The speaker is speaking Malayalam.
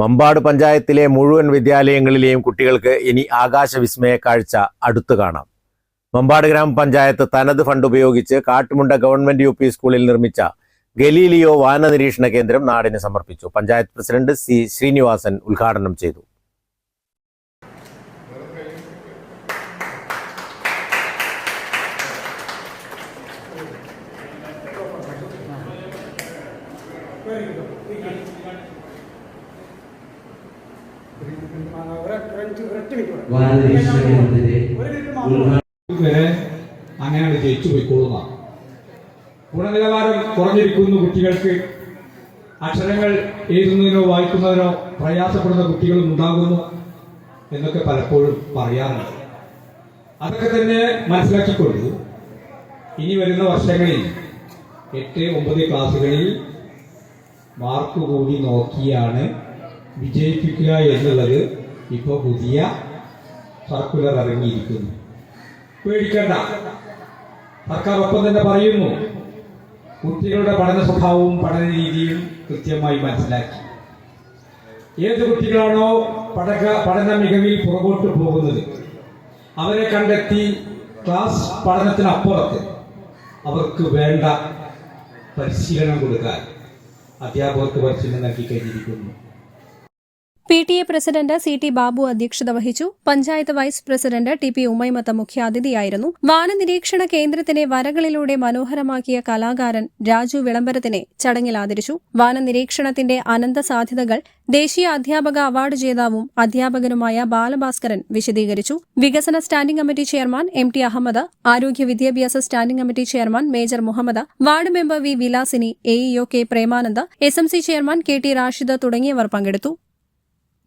മമ്പാട് പഞ്ചായത്തിലെ മുഴുവൻ വിദ്യാലയങ്ങളിലെയും കുട്ടികൾക്ക് ഇനി ആകാശ വിസ്മയ കാഴ്ച അടുത്തു കാണാം. മമ്പാട് ഗ്രാമപഞ്ചായത്ത് തനത് ഫണ്ട് ഉപയോഗിച്ച് കാട്ടുമുണ്ട ഗവൺമെന്റ് യു സ്കൂളിൽ നിർമ്മിച്ച ഗലീലിയോ വാന നിരീക്ഷണ കേന്ദ്രം നാടിന് സമർപ്പിച്ചു. പഞ്ചായത്ത് പ്രസിഡന്റ് സി ശ്രീനിവാസൻ ഉദ്ഘാടനം ചെയ്തു. Thank ഉദ്ഘാടനം അങ്ങനെ ജയിച്ചു പോയിക്കൊള്ളുന്ന ഗുണനിലവാരം കുറഞ്ഞിരിക്കുന്ന കുട്ടികൾക്ക്. അക്ഷരങ്ങൾ എഴുതുന്നതിനോ വായിക്കുന്നതിനോ പ്രയാസപ്പെടുന്ന കുട്ടികളും ഉണ്ടാകുന്നു എന്നൊക്കെ പലപ്പോഴും പറയാറുണ്ട്. അതൊക്കെ തന്നെ മനസ്സിലാക്കിക്കൊണ്ട്. ഇനി വരുന്ന വർഷങ്ങളിൽ എട്ട് ഒമ്പത് ക്ലാസ്സുകളിൽ മാർക്ക് കൂടി നോക്കിയാണ് വിജയിപ്പിക്കുക എന്നുള്ളത്. ഇപ്പോൾ പുതിയ സർക്കുലർ ഇറങ്ങിയിരിക്കുന്നു. പേടിക്കേണ്ട. സർക്കാർ ഒപ്പം തന്നെ പറയുന്നു. കുട്ടികളുടെ പഠന സ്വഭാവവും പഠന രീതിയും കൃത്യമായി മനസ്സിലാക്കി. ഏത് കുട്ടികളാണോ പഠക പഠന മികവിൽ പുറകോട്ട് പോകുന്നത്? അവരെ കണ്ടെത്തി ക്ലാസ് പഠനത്തിനപ്പുറത്ത് അവർക്ക് വേണ്ട പരിശീലനം കൊടുക്കാൻ അധ്യാപകർക്ക് പരിശീലനം നൽകി കഴിഞ്ഞിരിക്കുന്നു. P T A president C T Babu അധ്യക്ഷത വഹിച്ചു. Panchayat vice president T P Ummaimatha മുഖ്യാതിഥിയായിരുന്നു. വാനനിരീക്ഷണ കേന്ദ്രത്തിനെ വരകളിലൂടെ മനോഹരമാക്കിയ കലാകാരൻ രാജു വിളംബരത്തിനെ ചടങ്ങിൽ ആദരിച്ചു. വാനനിരീക്ഷണത്തിന്റെ അനന്ത സാധ്യതകൾ ദേശീയ അധ്യാപക അവാർഡ് ജേതാവും അധ്യാപകനുമായ ബാലഭാസ്കരൻ വിശദീകരിച്ചു. വികസന standing committee chairman M T Ahammed ആരോഗ്യ വിദ്യാഭ്യാസ standing committee chairman major Muhammad ward member V Vilasini AEO K Premananda S M C chairman K T Rashid തുടങ്ങിയവർ പങ്കെടുത്തു.